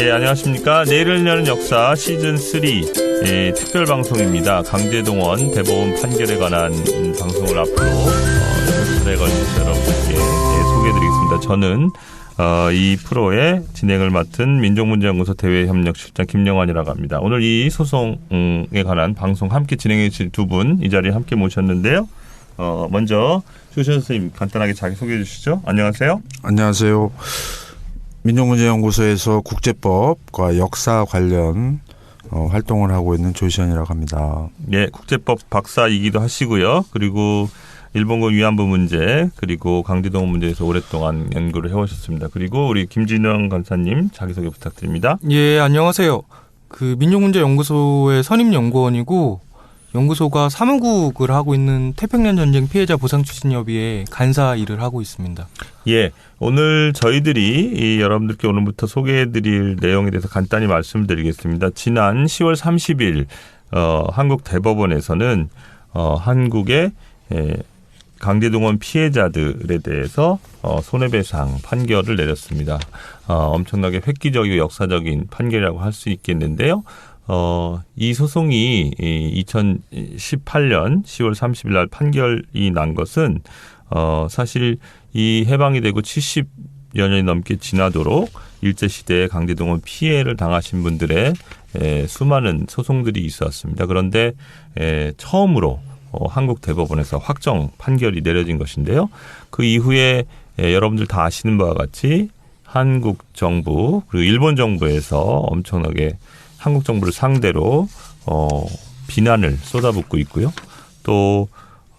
예, 안녕하십니까. 내일을 여는 역사 시즌3 예, 특별 방송입니다. 강제동원 대법원 판결에 관한 방송을 앞으로 어, 전에 걸친 여러분들께 예, 소개해드리겠습니다. 저는 어, 이 프로의 진행을 맡은 민족문제연구소 대외협력실장 김영환이라고 합니다. 오늘 이 소송에 관한 방송 함께 진행해 주실 두 분 이 자리에 함께 모셨는데요. 어, 먼저 조시 선생님 간단하게 자기 소개해 주시죠. 안녕하세요. 안녕하세요. 민족문제연구소에서 국제법과 역사 관련 어, 활동을 하고 있는 조시현이라고 합니다. 예, 국제법 박사이기도 하시고요. 그리고 일본군 위안부 문제 그리고 강제동원 문제에서 오랫동안 연구를 해오셨습니다. 그리고 우리 김진영 간사님 자기소개 부탁드립니다. 예, 안녕하세요. 그 민족문제연구소의 선임 연구원이고 연구소가 사무국을 하고 있는 태평양 전쟁 피해자 보상 추진 협의회 간사 일을 하고 있습니다. 예, 오늘 저희들이 이 여러분들께 오늘부터 소개해 드릴 내용에 대해서 간단히 말씀드리겠습니다. 지난 10월 30일 어, 한국 대법원에서는 어, 한국의 예, 강제동원 피해자들에 대해서 어, 손해배상 판결을 내렸습니다. 어, 엄청나게 획기적이고 역사적인 판결이라고 할 수 있겠는데요. 어, 이 소송이 이 2018년 10월 30일 날 판결이 난 것은 어, 사실 이 해방이 되고 70여 년이 넘게 지나도록 일제 시대에 강제동원 피해를 당하신 분들의 에, 수많은 소송들이 있었습니다. 그런데 에, 처음으로 어, 한국 대법원에서 확정 판결이 내려진 것인데요. 그 이후에 에, 여러분들 다 아시는 바와 같이 한국 정부 그리고 일본 정부에서 엄청나게 한국 정부를 상대로 어, 비난을 쏟아붓고 있고요. 또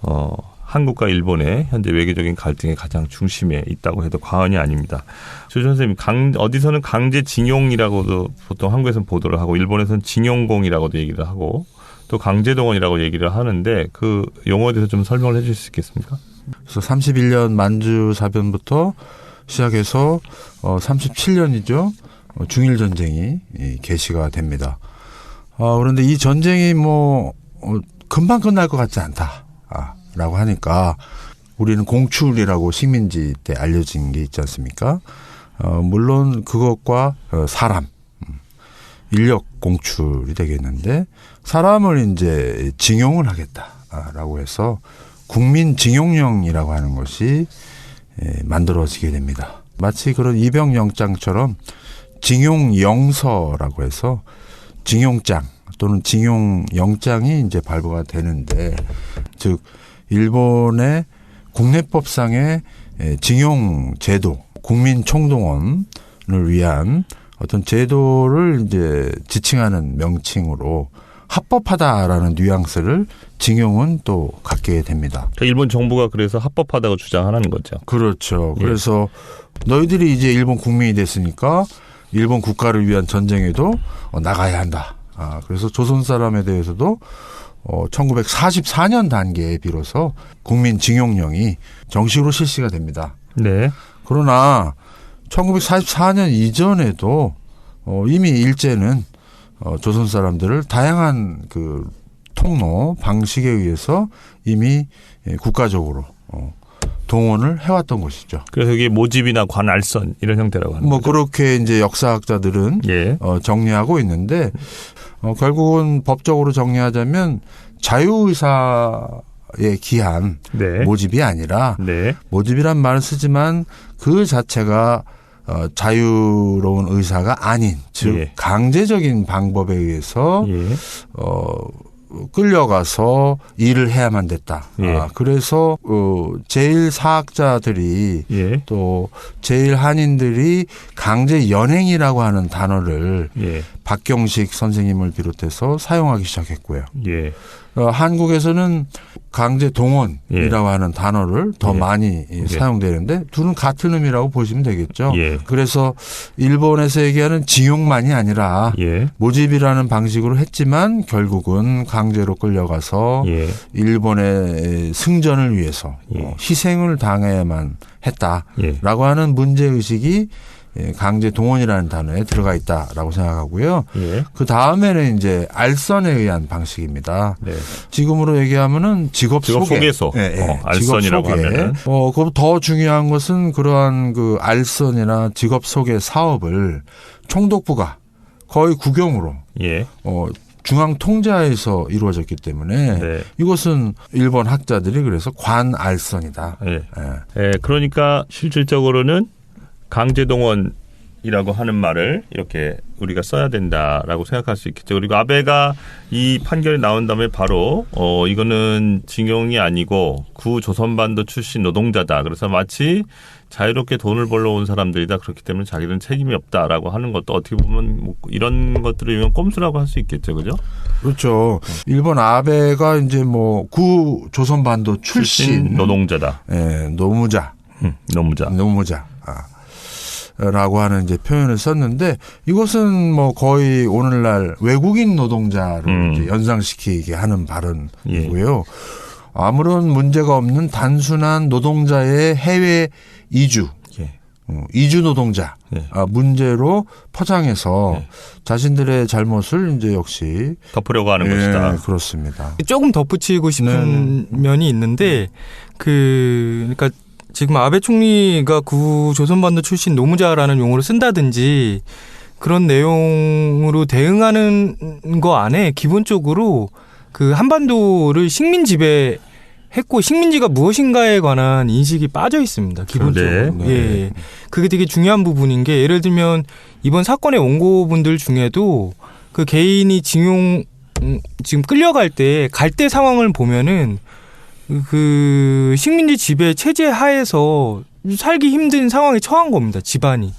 어, 한국과 일본의 현재 외교적인 갈등의 가장 중심에 있다고 해도 과언이 아닙니다. 조 선생님, 강, 어디서는 강제징용이라고도 보통 한국에서는 보도를 하고 일본에서는 징용공이라고도 얘기를 하고 또 강제동원이라고 얘기를 하는데 그 용어에 대해서 좀 설명을 해주실 수 있겠습니까? 그래서 31년 만주 사변부터 시작해서 어 37년이죠. 어, 중일 전쟁이 개시가 됩니다. 어, 그런데 이 전쟁이 뭐 어, 금방 끝날 것 같지 않다라고 하니까 우리는 공출이라고 식민지 때 알려진 게 있지 않습니까? 어, 물론 그것과 어, 사람, 음, 인력 공출이 되겠는데 사람을 이제 징용을 하겠다라고 해서 국민 징용령이라고 하는 것이 예, 만들어지게 됩니다. 마치 그런 입영 영장처럼 징용영서라고 해서 징용장 또는 징용영장이 이제 발부가 되는데 즉 일본의 국내법상의 징용 제도 국민 총동원을 위한 어떤 제도를 이제 지칭하는 명칭으로 합법하다라는 뉘앙스를 징용은 또 갖게 됩니다. 그러니까 일본 정부가 그래서 합법하다고 주장하는 거죠. 그렇죠. 예. 그래서 너희들이 이제 일본 국민이 됐으니까 일본 국가를 위한 전쟁에도 어, 나가야 한다. 아, 그래서 조선 사람에 대해서도 어, 1944년 단계에 비로소 국민 징용령이 정식으로 실시가 됩니다. 네. 그러나 1944년 이전에도 어, 이미 일제는 어, 조선 사람들을 다양한 그 통로 방식에 의해서 이미 예, 국가적으로 어, 동원을 해왔던 것이죠. 그래서 이게 모집이나 관알선 이런 형태라고 하는 뭐 거죠. 그렇게 이제 역사학자들은 예. 어, 정리하고 있는데 어, 결국은 법적으로 정리하자면 자유의사에 기한 네. 모집이 아니라 네. 모집이란 말을 쓰지만 그 자체가 어, 자유로운 의사가 아닌 즉 예. 강제적인 방법에 의해서 예. 어 끌려가서 일을 해야만 됐다. 예. 아, 그래서 어 제일 사학자들이 예. 또 제일 한인들이 강제 연행이라고 하는 단어를 예. 박경식 선생님을 비롯해서 사용하기 시작했고요. 예. 어, 한국에서는 강제 동원이라고 하는 단어를 더 예. 많이 이, 사용되는데 둘은 같은 의미라고 보시면 되겠죠. 예. 그래서 일본에서 얘기하는 징용만이 아니라 예. 모집이라는 방식으로 했지만 결국은 강제로 끌려가서 예. 일본의 승전을 위해서 예. 어, 희생을 당해야만 예. 했다라고 하는 문제 의식이 예, 강제 동원이라는 단어에 들어가 있다라고 생각하고요. 예. 그 다음에는 이제 알선에 의한 방식입니다. 네. 지금으로 얘기하면은 직업, 직업 소개. 소개소. 예, 예. 어, 알선이라고 소개. 하면은. 어, 그더 중요한 것은 그러한 그 알선이나 직업 소개 사업을 총독부가 거의 국영으로 예. 어, 중앙 통제하에서 이루어졌기 때문에 네. 이것은 일본 학자들이 그래서 관알선이다. 예. 예. 예, 그러니까 실질적으로는 강제동원이라고 하는 말을 이렇게 우리가 써야 된다라고 생각할 수 있겠죠. 그리고 아베가 이 판결이 나온 다음에 바로 어 이거는 징용이 아니고 구 조선반도 출신 노동자다. 그래서 마치 자유롭게 돈을 벌러 온 사람들이다. 그렇기 때문에 자기는 책임이 없다라고 하는 것도 어떻게 보면 뭐 이런 것들을 이면 꼼수라고 할 수 있겠죠. 그죠? 그렇죠. 일본 아베가 이제 뭐 구 조선반도 출신 노동자다. 예, 노무자, 음, 노무자. 노무자. 아. 라고 하는 이제 표현을 썼는데 이것은 뭐 거의 오늘날 외국인 노동자를 음. 이제 연상시키게 하는 발언이고요. 아무런 문제가 없는 단순한 노동자의 해외 이주, 예. 어, 이주 노동자 예. 아, 문제로 포장해서 예. 자신들의 잘못을 이제 역시 덮으려고 하는 예, 것이다. 그렇습니다. 조금 덧붙이고 싶은 면이 있는데 그 그러니까 지금 아베 총리가 구 조선반도 출신 노무자라는 용어를 쓴다든지 그런 내용으로 대응하는 거 안에 기본적으로 그 한반도를 식민 지배 했고 식민지가 무엇인가에 관한 인식이 빠져 있습니다. 기본적으로. 네. 예. 그게 되게 중요한 부분인 게 예를 들면 이번 사건의 원고분들 중에도 그 개인이 징용 음, 지금 끌려갈 때 갈 때 상황을 보면은 그 식민지 지배 체제 하에서 살기 힘든 상황에 처한 겁니다. 집안이.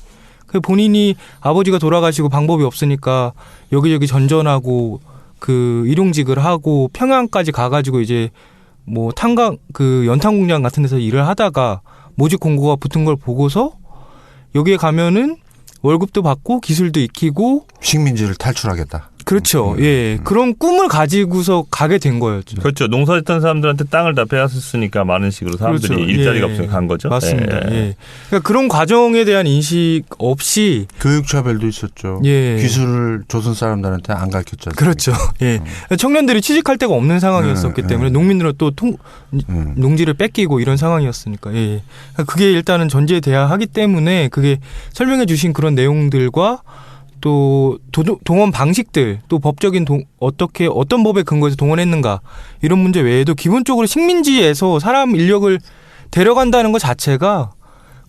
그 본인이 아버지가 돌아가시고 방법이 없으니까 여기저기 전전하고 그 일용직을 하고 평양까지 가가지고 이제 뭐 탄광 그 연탄 공장 같은 데서 일을 하다가 모집 공고가 붙은 걸 보고서 여기에 가면은 월급도 받고 기술도 익히고 식민지를 탈출하겠다. 그렇죠. 예. 그런 꿈을 가지고서 가게 된 거였죠. 그렇죠. 농사짓던 사람들한테 땅을 다 빼앗았으니까 많은 식으로 사람들이 그렇죠. 일자리가 예. 없어서 간 거죠. 맞습니다. 예. 예. 그러니까 그런 과정에 대한 인식 없이 교육 차별도 있었죠. 예. 기술을 조선 사람들한테 안 가르쳤죠. 그렇죠. 예. 청년들이 취직할 데가 없는 상황이었었기 네, 때문에 네. 농민들은 또 통, 음. 농지를 뺏기고 이런 상황이었으니까. 예. 그러니까 그게 일단은 전제돼야 하기 때문에 그게 설명해 주신 그런 내용들과 또 도, 동원 방식들 또 법적인 동, 어떻게 어떤 법에 근거해서 동원했는가 이런 문제 외에도 기본적으로 식민지에서 사람 인력을 데려간다는 것 자체가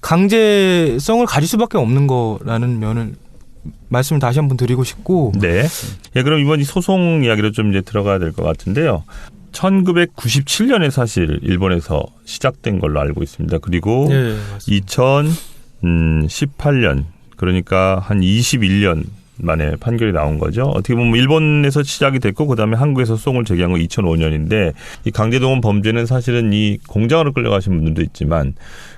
강제성을 가질 수밖에 없는 거라는 면을 말씀을 다시 한번 드리고 싶고 네. 예, 그럼 이번 이 소송 이야기로 좀 이제 들어가야 될 것 같은데요. 1997년에 사실 일본에서 시작된 걸로 알고 있습니다. 그리고 예, 2018년 그러니까 한 21년 만에 판결이 나온 거죠. 어떻게 보면 일본에서 시작이 됐고 그다음에 한국에서 소송을 제기한 건 2005년인데 이 강제동원 범죄는 사실은 이 공장으로 끌려가신 분들도 있지만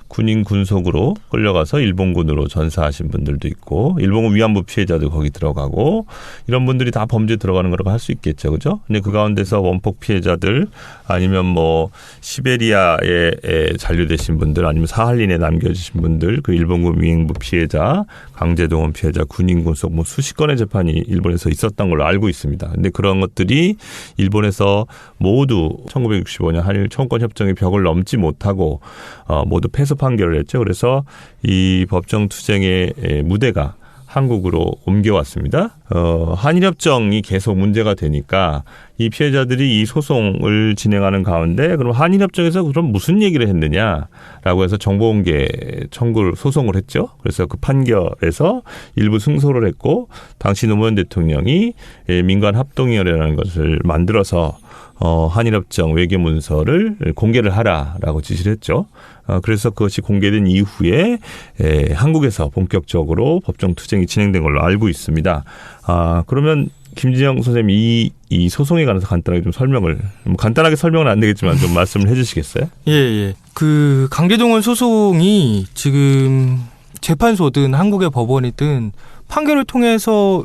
군인 군속으로 끌려가서 일본군으로 전사하신 분들도 있고 일본군 위안부 피해자도 거기 들어가고 이런 분들이 다 범죄 들어가는 거라고 할 수 있겠죠, 그죠? 근데 그 가운데서 원폭 피해자들 아니면 뭐 시베리아에 에 잔류되신 분들 아니면 사할린에 남겨지신 분들 그 일본군 위안부 피해자 강제동원 피해자 군인 군속 뭐 수십 건의 재판이 일본에서 있었던 걸로 알고 있습니다. 근데 그런 것들이 일본에서 모두 1965년 한일 청구권 협정의 벽을 넘지 못하고 어, 모두 패소 판결을 했죠. 그래서 이 법정 투쟁의 에, 무대가 한국으로 옮겨왔습니다. 어, 한일협정이 계속 문제가 되니까 이 피해자들이 이 소송을 진행하는 가운데 그럼 한일협정에서 그럼 무슨 얘기를 했느냐라고 해서 정보공개 청구를 소송을 했죠. 그래서 그 판결에서 일부 승소를 했고 당시 노무현 대통령이 예, 민간 합동위원회라는 것을 만들어서 어, 한일협정 외교 문서를 공개를 하라라고 지시를 했죠. 어, 그래서 그것이 공개된 이후에 에, 한국에서 본격적으로 법정 투쟁이 진행된 걸로 알고 있습니다. 아, 그러면 김진영 선생님 이, 이 소송에 관해서 간단하게 좀 설명을 뭐 간단하게 설명은 안 되겠지만 좀 말씀을 해주시겠어요? 예, 예. 그 강제동원 소송이 지금 재판소든 한국의 법원이든 판결을 통해서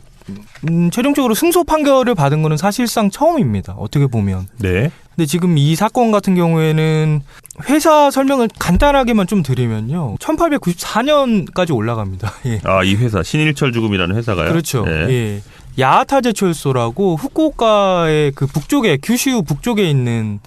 음, 최종적으로 승소 판결을 받은 거는 사실상 처음입니다. 어떻게 보면. 네. 근데 지금 이 사건 같은 경우에는 회사 설명을 간단하게만 좀 드리면요. 1894년까지 올라갑니다. 예. 아, 이 회사 신일철 주금이라는 회사가요. 그렇죠. 예. 예. 야하타 제철소라고 후쿠오카의 그 북쪽에 규슈 북쪽에 있는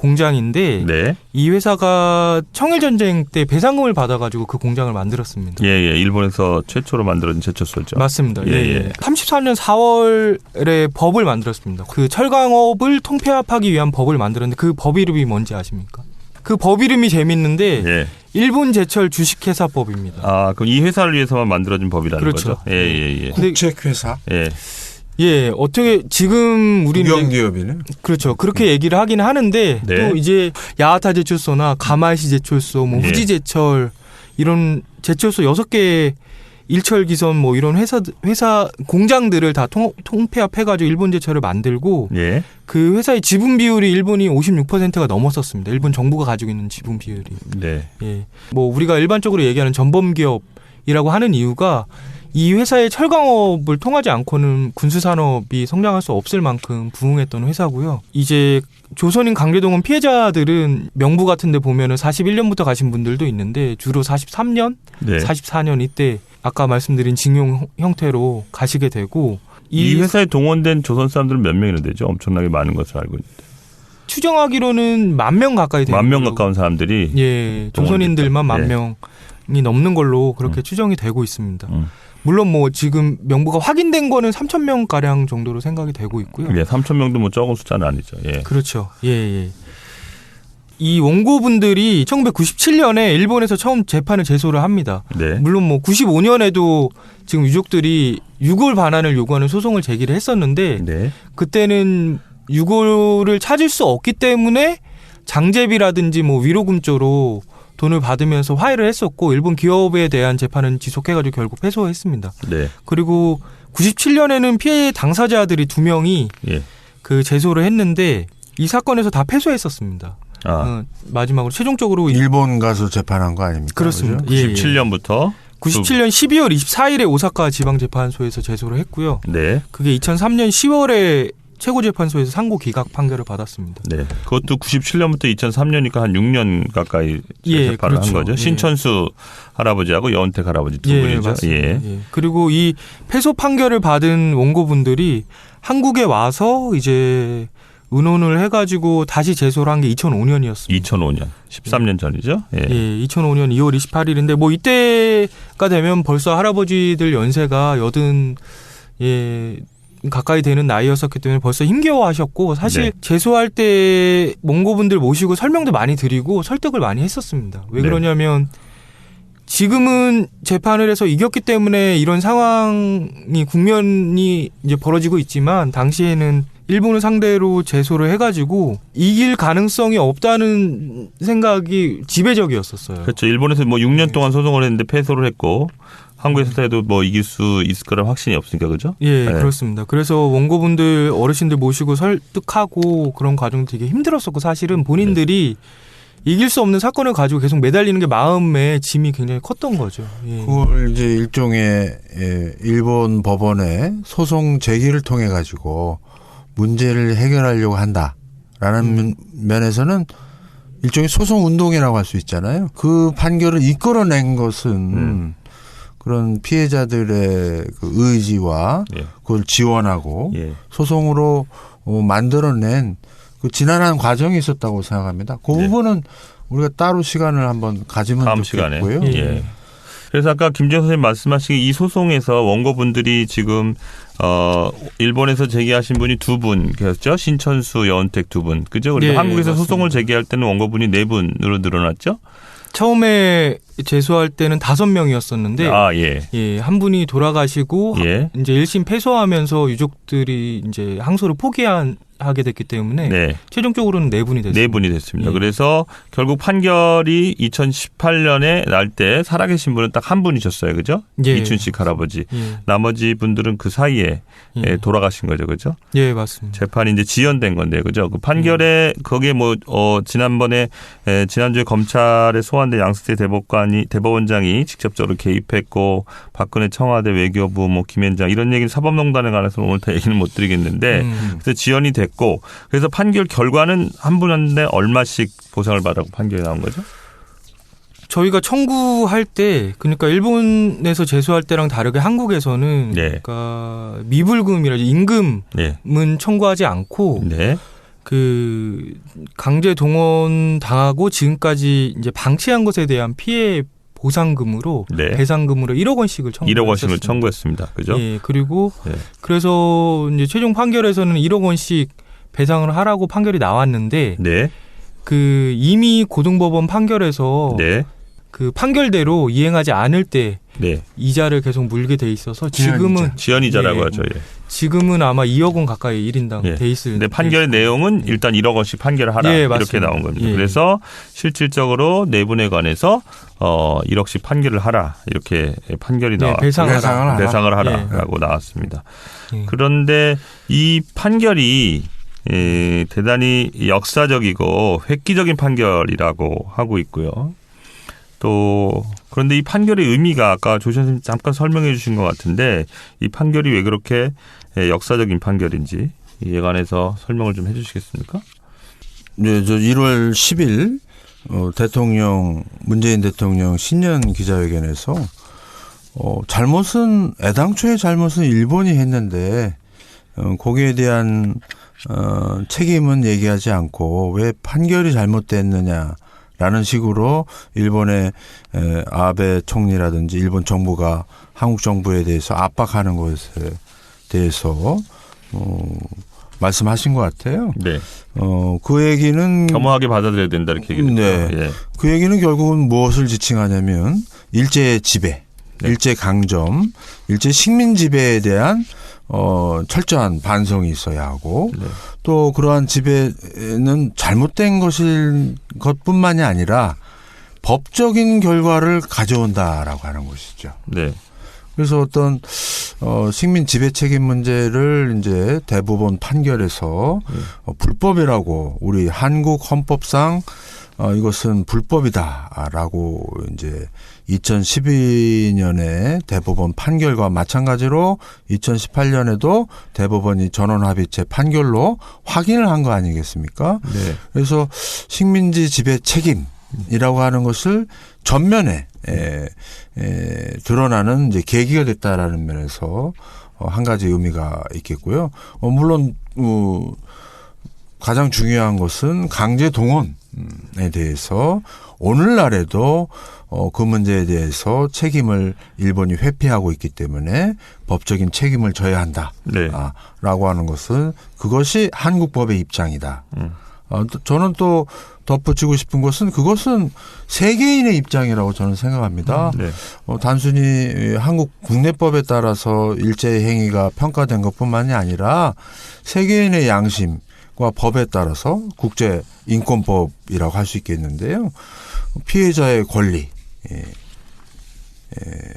공장인데 네. 이 회사가 청일 전쟁 때 배상금을 받아가지고 그 공장을 만들었습니다. 예, 예. 일본에서 최초로 만들어진 제철소죠. 맞습니다. 예, 예, 예. 예. 34년 4월에 법을 만들었습니다. 그 철강업을 통폐합하기 위한 법을 만들었는데 그 법 이름이 뭔지 아십니까? 그 법 이름이 재밌는데 예. 일본 제철 주식회사법입니다. 아, 그럼 이 회사를 위해서만 만들어진 법이라는 그렇죠. 거죠. 예, 예, 예. 국책회사 예. 예, 어떻게 지금 우리는 국영기업이네. 그렇죠. 그렇게 얘기를 하긴 하는데 네. 또 이제 야하타 제철소나 가마시 제철소, 뭐 예. 후지 제철 이런 제철소 여섯 개 일철 기선 뭐 이런 회사 회사 공장들을 다 통, 통폐합해 가지고 일본 제철을 만들고 예. 그 회사의 지분 비율이 일본이 56%가 넘었었습니다. 일본 정부가 가지고 있는 지분 비율이. 네. 예. 뭐 우리가 일반적으로 얘기하는 전범 기업이라고 하는 이유가 이 회사의 철강업을 통하지 않고는 군수 산업이 성장할 수 없을 만큼 부흥했던 회사고요. 이제 조선인 강제동원 피해자들은 명부 같은 데 보면은 41년부터 가신 분들도 있는데 주로 43년, 네. 44년 이때 아까 말씀드린 징용 형태로 가시게 되고 이 회사에 동원된 조선 사람들은 몇 명이나 되죠? 엄청나게 많은 것으로 알고 있는데. 추정하기로는 만 명 가까이 되는 만명 걸로 가까운 사람들이 예, 조선인들만 만 예. 명이 넘는 걸로 그렇게 음. 추정이 되고 있습니다. 음. 물론 뭐 지금 명부가 확인된 거는 3천 명 가량 정도로 생각이 되고 있고요. 예, 3천 명도 뭐 적은 숫자는 아니죠. 예. 그렇죠. 예, 예. 이 원고분들이 1997년에 일본에서 처음 재판을 제소를 합니다. 네. 물론 뭐 95년에도 지금 유족들이 유골 반환을 요구하는 소송을 제기를 했었는데 네. 그때는 유골을 찾을 수 없기 때문에 장제비라든지 뭐 위로금조로 돈을 받으면서 화해를 했었고 일본 기업에 대한 재판은 지속해가지고 결국 패소했습니다. 네. 그리고 97년에는 피해 당사자들이 두 명이 예. 그 제소를 했는데 이 사건에서 다 패소했었습니다. 아, 어, 마지막으로 최종적으로 이- 일본 가서 재판한 거 아닙니까? 그렇습니다. 그죠? 예, 예. 97년부터 97년 12월 24일에 오사카 지방재판소에서 제소를 했고요. 네. 그게 2003년 10월에 최고재판소에서 상고 기각 판결을 받았습니다. 네. 그것도 97년부터 2003년이니까 한 6년 가까이 예, 재판을 그렇죠. 한 거죠. 예. 신천수 할아버지하고 여은택 할아버지 두 분이죠. 맞습니다. 예. 예. 그리고 이 패소 판결을 받은 원고분들이 한국에 와서 이제 의논을 해가지고 다시 제소를 한 게 2005년이었습니다. 2005년. 13년 전이죠. 예. 예, 2005년 2월 28일인데 뭐 이때가 되면 벌써 할아버지들 연세가 여든 예 가까이 되는 나이였었기 때문에 벌써 힘겨워하셨고 사실 네. 제소할 때 몽고분들 모시고 설명도 많이 드리고 설득을 많이 했었습니다. 왜 네. 그러냐면 지금은 재판을 해서 이겼기 때문에 이런 상황이 국면이 이제 벌어지고 있지만 당시에는 일본을 상대로 제소를 해가지고 이길 가능성이 없다는 생각이 지배적이었었어요. 그렇죠. 일본에서 뭐 6년 동안 소송을 했는데 패소를 했고 한국에서 해도 뭐 이길 수 있을 거란 확신이 없으니까 그죠? 예, 네. 그렇습니다. 그래서 원고분들 어르신들 모시고 설득하고 그런 과정 되게 힘들었었고 사실은 본인들이 이길 수 없는 사건을 가지고 계속 매달리는 게 마음의 짐이 굉장히 컸던 거죠. 예. 그걸 이제 일종의 예, 일본 법원의 소송 제기를 통해 가지고 문제를 해결하려고 한다라는 면- 면에서는 일종의 소송 운동이라고 할 수 있잖아요. 그 판결을 이끌어낸 것은 음. 그런 피해자들의 그 의지와 예. 그걸 지원하고 예. 소송으로 어, 만들어낸 그 지난한 과정이 있었다고 생각합니다. 그 네. 부분은 우리가 따로 시간을 한번 가지면 다음 시간에. 좋겠고요. 예. 예. 그래서 아까 김정 선생님 말씀하신 이 소송에서 원고분들이 지금 어 일본에서 제기하신 분이 두분 계셨죠? 신천수, 여은택 두 분. 그죠? 그리고 예, 한국에서 맞습니다. 소송을 제기할 때는 원고분이 네 분으로 늘어났죠? 처음에 제소할 때는 다섯 명이었었는데 아, 예. 예, 한 분이 돌아가시고 예. 이제 1심 패소하면서 유족들이 이제 항소를 포기한 하게 됐기 때문에 네. 최종적으로는 네 분이 됐습니다. 네 분이 됐습니다. 예. 그래서 결국 판결이 2018년에 날 때 살아계신 분은 딱 한 분이셨어요. 그죠? 예. 이춘식 할아버지. 예. 나머지 분들은 그 사이에 예. 예, 돌아가신 거죠. 그죠? 예, 맞습니다. 재판이 이제 지연된 건데, 그죠? 그 판결에 거기에 뭐, 어, 지난번에, 에, 지난주에 검찰에 소환된 양승태 대법관이, 대법원장이 직접적으로 개입했고, 박근혜 청와대 외교부, 뭐, 김현장, 이런 얘기는 사법농단에 관해서 오늘 다 얘기는 못 드리겠는데, 음. 그래서 지연이 됐 고, 그래서 판결 결과는 한 분한테 얼마씩 보상을 받라고 판결이 나온 거죠? 저희가 청구할 때 그러니까 일본에서 제소할 때랑 다르게 한국에서는 네. 그러니까 미불금이라 임금은 네. 청구하지 않고 네. 그 강제 동원 당하고 지금까지 이제 방치한 것에 대한 피해 보상금으로 네. 배상금으로 1억 원씩을 청구 1억 원씩을 청구했습니다. 그죠? 예, 그리고 네. 그래서 이제 최종 판결에서는 1억 원씩 배상을 하라고 판결이 나왔는데 네. 그 이미 고등법원 판결에서 네. 그 판결대로 이행하지 않을 때 네. 이자를 계속 물게 돼 있어서 지연 지금은 이자. 지연 이자라고 예. 하죠. 예. 지금은 아마 2억 원 가까이 1인당 예. 돼 있을 근데 판결의 내용은 일단 1억 원씩 판결을 하라 예, 이렇게 맞습니다. 나온 겁니다. 예. 그래서 실질적으로 내분에 관해서 어 1억씩 판결을 하라 이렇게 판결이 네, 나와. 배상을 하라. 배상을 예. 하라 라고 나왔습니다. 예. 그런데 이 판결이 에, 대단히 역사적이고 획기적인 판결이라고 하고 있고요. 또 그런데 이 판결의 의미가 아까 조 선생님 잠깐 설명해 주신 것 같은데 이 판결이 왜 그렇게 에, 역사적인 판결인지 이에 관해서 설명을 좀 해주시겠습니까? 네, 저 1월 10일 어, 대통령 문재인 대통령 신년 기자회견에서 어, 잘못은 애당초의 잘못은 일본이 했는데 어, 거기에 대한 어, 책임은 얘기하지 않고 왜 판결이 잘못됐느냐 라는 식으로 일본의 에, 아베 총리라든지 일본 정부가 한국 정부에 대해서 압박하는 것에 대해서 어, 말씀하신 것 같아요. 네, 어, 그 얘기는 겸허하게 받아들여야 된다 이렇게 얘기를 네. 예. 그 얘기는 결국은 무엇을 지칭하냐면 일제 지배, 네. 일제 강점, 일제 식민 지배에 대한 어 철저한 반성이 있어야 하고 네. 또 그러한 지배는 잘못된 것일 것뿐만이 아니라 법적인 결과를 가져온다라고 하는 것이죠. 네, 그래서 어떤 어 식민 지배 책임 문제를 이제 대법원 판결에서 네. 어, 불법이라고 우리 한국 헌법상 어 이것은 불법이다라고 이제 2012년에 대법원 판결과 마찬가지로 2018년에도 대법원이 전원 합의체 판결로 확인을 한 거 아니겠습니까? 네, 그래서 식민지 지배 책임이라고 하는 것을 전면에 에, 에, 드러나는 이제 계기가 됐다라는 면에서 어, 한 가지 의미가 있겠고요. 어, 물론 어, 가장 중요한 것은 강제 동원에 대해서 오늘날에도 어, 그 문제에 대해서 책임을 일본이 회피하고 있기 때문에 법적인 책임을 져야 한다. 네. 아, 라고 하는 것은 그것이 한국법의 입장이다. 음. 어, 또 저는 또 덧붙이고 싶은 것은 그것은 세계인의 입장이라고 저는 생각합니다. 네, 어, 단순히 한국 국내법에 따라서 일제 행위가 평가된 것뿐만이 아니라 세계인의 양심과 법에 따라서 국제 인권법이라고 할 수 있겠는데요. 피해자의 권리 예, 예,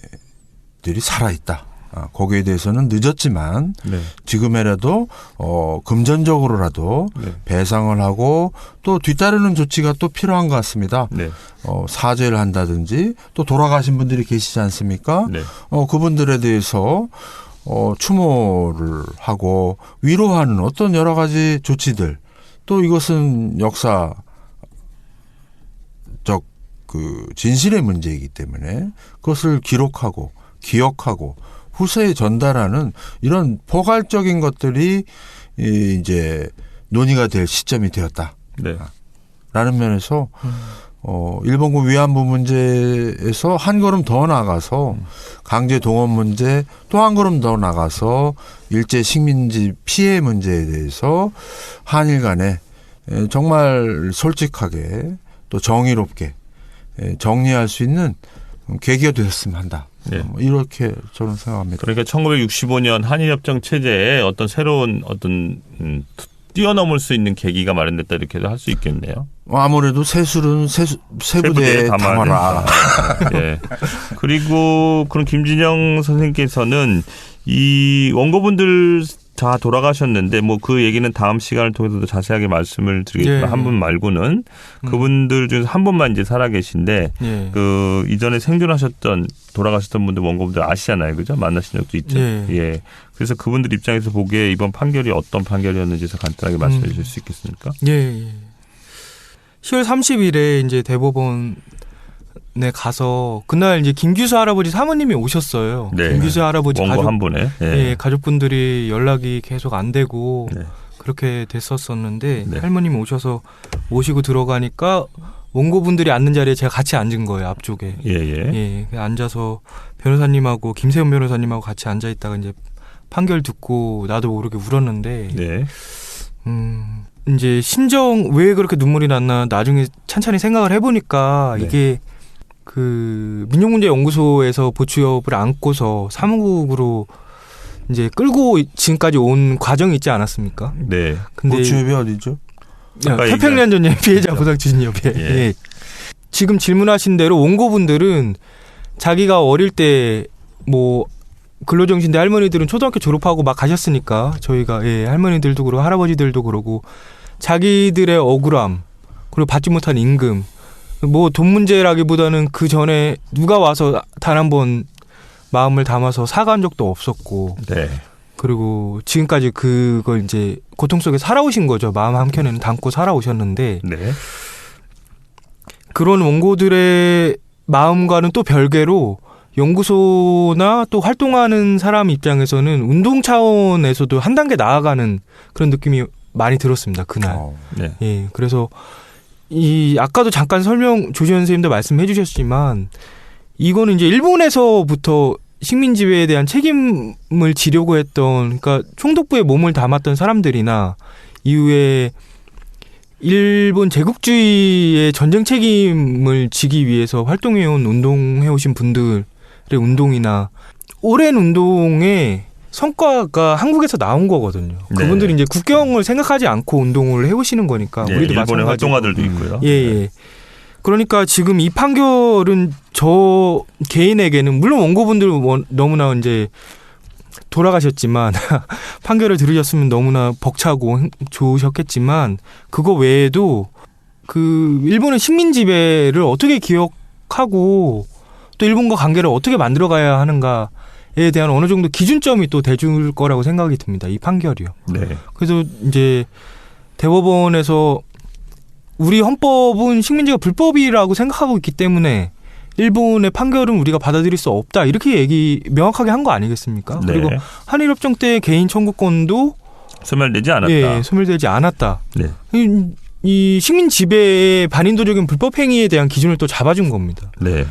들이 살아 있다. 아, 거기에 대해서는 늦었지만 네, 지금이라도 어 금전적으로라도 네. 배상을 하고 또 뒤따르는 조치가 또 필요한 것 같습니다. 네, 어 사죄를 한다든지 또 돌아가신 분들이 계시지 않습니까? 네, 어 그분들에 대해서 어 추모를 하고 위로하는 어떤 여러 가지 조치들 또 이것은 역사적 그 진실의 문제이기 때문에 그것을 기록하고 기억하고 후세에 전달하는 이런 포괄적인 것들이 이 이제 논의가 될 시점이 되었다. 네, 라는 면에서 어 일본군 위안부 문제에서 한 걸음 더 나가서 강제 동원 문제 또 한 걸음 더 나가서 일제 식민지 피해 문제에 대해서 한일 간에 에, 정말 솔직하게 또 정의롭게 에, 정리할 수 있는 계기가 되었으면 한다. 네. 뭐 이렇게 저는 생각합니다. 그러니까 1965년 한일협정 체제에 어떤 새로운 어떤 음, 뛰어넘을 수 있는 계기가 마련됐다 이렇게도 할 수 있겠네요. 뭐 아무래도 세술은 세수, 세부대에 담아라. 예. 그리고 그런 김진영 선생님께서는 이 원고분들 다 돌아가셨는데 뭐 그 얘기는 다음 시간을 통해서도 자세하게 말씀을 드리겠지만 예. 한분 말고는 음. 그분들 중에서 한 분만 이제 살아 계신데 예. 그 이전에 생존하셨던 돌아가셨던 분들 원고분들 아시잖아요, 그죠? 만나신 적도 있죠. 예. 예. 그래서 그분들 입장에서 보기에 이번 판결이 어떤 판결이었는지에서 간단하게 말씀해 음. 주실 수 있겠습니까? 예, 예. 10월 30일에 이제 대법원 에 가서 그날 이제 김규수 할아버지 사모님이 오셨어요. 네. 김규수 할아버지 원고 가족 한 분에. 예. 예, 가족분들이 연락이 계속 안 되고 네. 그렇게 됐었었는데 네. 할머님이 오셔서 모시고 들어가니까 원고분들이 앉는 자리에 제가 같이 앉은 거예요 앞쪽에. 예, 예. 예, 그냥 앉아서 변호사님하고 김세현 변호사님하고 같이 앉아 있다가 이제 판결 듣고 나도 모르게 울었는데 네. 음, 이제 심정 왜 그렇게 눈물이 났나 나중에 찬찬히 생각을 해보니까 네. 이게 그 민족문제연구소에서 보추협을 안고서 사무국으로 이제 끌고 지금까지 온 과정이 있지 않았습니까? 네. 근데 보추협이 어디죠? 태평양 전쟁 피해자 보상 추진협회. 예. 예. 지금 질문하신 대로 원고분들은 자기가 어릴 때 뭐 근로정신대 할머니들은 초등학교 졸업하고 막 가셨으니까 저희가 예, 할머니들도 그러고 할아버지들도 그러고 자기들의 억울함 그리고 받지 못한 임금 뭐 돈 문제라기보다는 그 전에 누가 와서 단 한 번 마음을 담아서 사과한 적도 없었고 네. 그리고 지금까지 그걸 이제 고통 속에 살아오신 거죠. 마음 한켠에는 담고 살아오셨는데 네. 그런 원고들의 마음과는 또 별개로 연구소나 또 활동하는 사람 입장에서는 운동 차원에서도 한 단계 나아가는 그런 느낌이 많이 들었습니다. 그날. 어. 네. 예. 그래서 이 아까도 잠깐 설명 조지현 선생님도 말씀해 주셨지만 이거는 이제 일본에서부터 식민 지배에 대한 책임을 지려고 했던 그러니까 총독부에 몸을 담았던 사람들이나 이후에 일본 제국주의의 전쟁 책임을 지기 위해서 활동해온 운동해오신 분들의 운동이나 오랜 운동의 성과가 한국에서 나온 거거든요. 네. 그분들이 이제 국경을 생각하지 않고 운동을 해오시는 거니까 예, 우리도 일본의 마찬가지고. 활동가들도 있고요. 예, 예. 그러니까 지금 이 판결은 저 개인에게는 물론 원고분들 원- 너무나 이제 돌아가셨지만 판결을 들으셨으면 너무나 벅차고 행- 좋으셨겠지만 그거 외에도 그 일본의 식민 지배를 어떻게 기억하고 또 일본과 관계를 어떻게 만들어가야 하는가 에 대한 어느 정도 기준점이 또 돼줄 거라고 생각이 듭니다. 이 판결이요. 네. 그래서 이제 대법원에서 우리 헌법은 식민지가 불법이라고 생각하고 있기 때문에 일본의 판결은 우리가 받아들일 수 없다 이렇게 얘기 명확하게 한 거 아니겠습니까? 네. 그리고 한일 협정 때 개인 청구권도 소멸되지 않았다. 예, 소멸되지 않았다. 네. 이, 이 식민 지배의 반인도적인 불법 행위에 대한 기준을 또 잡아준 겁니다. 네.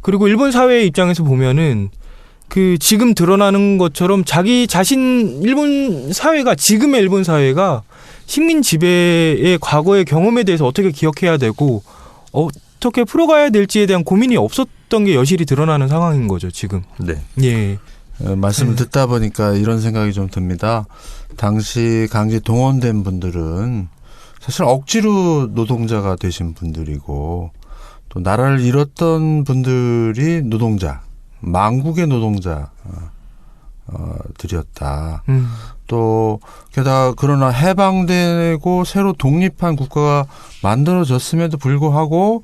그리고 일본 사회의 입장에서 보면은 그 지금 드러나는 것처럼 자기 자신 일본 사회가 지금의 일본 사회가 식민 지배의 과거의 경험에 대해서 어떻게 기억해야 되고 어떻게 풀어가야 될지에 대한 고민이 없었던 게 여실히 드러나는 상황인 거죠 지금. 네. 예. 어, 말씀을 네. 듣다 보니까 이런 생각이 좀 듭니다. 당시 강제 동원된 분들은 사실 억지로 노동자가 되신 분들이고 또 나라를 잃었던 분들이 노동자, 망국의 노동자 어, 들이었다. 음. 또 게다가 그러나 해방되고 새로 독립한 국가가 만들어졌음에도 불구하고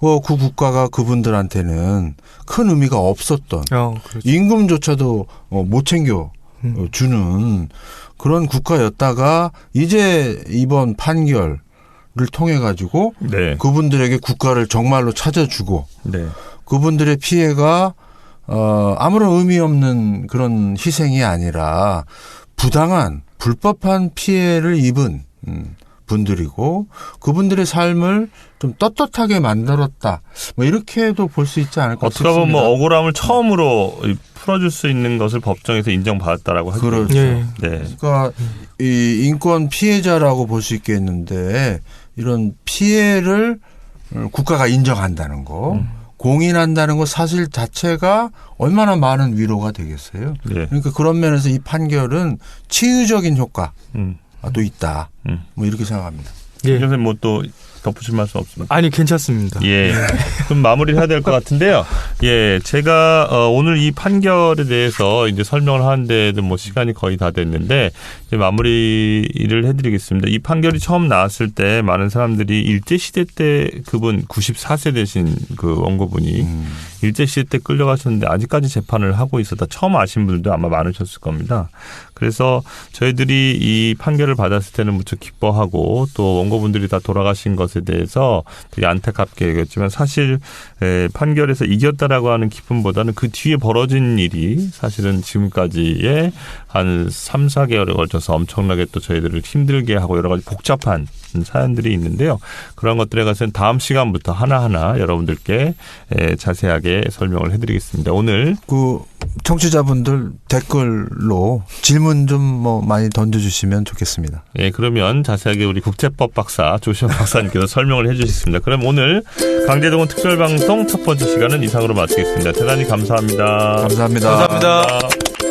어, 그 국가가 그분들한테는 큰 의미가 없었던 어, 그렇죠. 임금조차도 어, 못 챙겨 음. 어, 주는 그런 국가였다가 이제 이번 판결을 통해 가지고 네. 그분들에게 국가를 정말로 찾아주고 네. 그분들의 피해가 어 아무런 의미 없는 그런 희생이 아니라 부당한 불법한 피해를 입은 음, 분들이고 그분들의 삶을 좀 떳떳하게 만들었다. 뭐 이렇게도 볼 수 있지 않을까 어떻게 보면 싶습니다. 뭐 억울함을 처음으로 이 풀어줄 수 있는 것을 법정에서 인정받았다라고 하죠. 그렇죠. 예. 네. 그러니까 이 인권 피해자라고 볼 수 있겠는데 이런 피해를 어, 국가가 인정한다는 거, 음. 공인한다는 것 사실 자체가 얼마나 많은 위로가 되겠어요. 네. 그러니까 그런 면에서 이 판결은 치유적인 효과, 음. 있다. 음. 뭐 이렇게 생각합니다. 예. 선생님 뭐또 덧붙일 말씀 없습니다. 아니 괜찮습니다. 예. 그럼 마무리를 해야 될 것 같은데요. 예. 제가 어, 오늘 이 판결에 대해서 이제 설명을 하는데도 뭐 시간이 거의 다 됐는데 이제 마무리를 해드리겠습니다. 이 판결이 처음 나왔을 때 많은 사람들이 일제 시대 때 그분 94세 되신 그 원고분이 음. 일제 시대 때 끌려가셨는데 아직까지 재판을 하고 있었다. 처음 아신 분들도 아마 많으셨을 겁니다. 그래서 저희들이 이 판결을 받았을 때는 무척 기뻐하고 또 원고분들이 다 돌아가신 것에 대해서 되게 안타깝게 여겼지만 사실 에, 판결에서 이겼다라고 하는 기쁨보다는 그 뒤에 벌어진 일이 사실은 지금까지의 한 3, 4개월에 걸쳐서 엄청나게 또 저희들을 힘들게 하고 여러 가지 복잡한 사연들이 있는데요. 그런 것들에 가서는 다음 시간부터 하나하나 여러분들께 에, 자세하게 설명을 해드리겠습니다. 오늘 그 청취자분들 댓글로 질문 좀 뭐 많이 던져주시면 좋겠습니다. 예, 그러면 자세하게 우리 국제법 박사 조시원 박사님께 서 설명을 해주시겠습니다. 그럼 오늘 강제동원 특별방송 첫 번째 시간은 이상으로 마치겠습니다. 대단히 감사합니다. 감사합니다. 감사합니다. 감사합니다.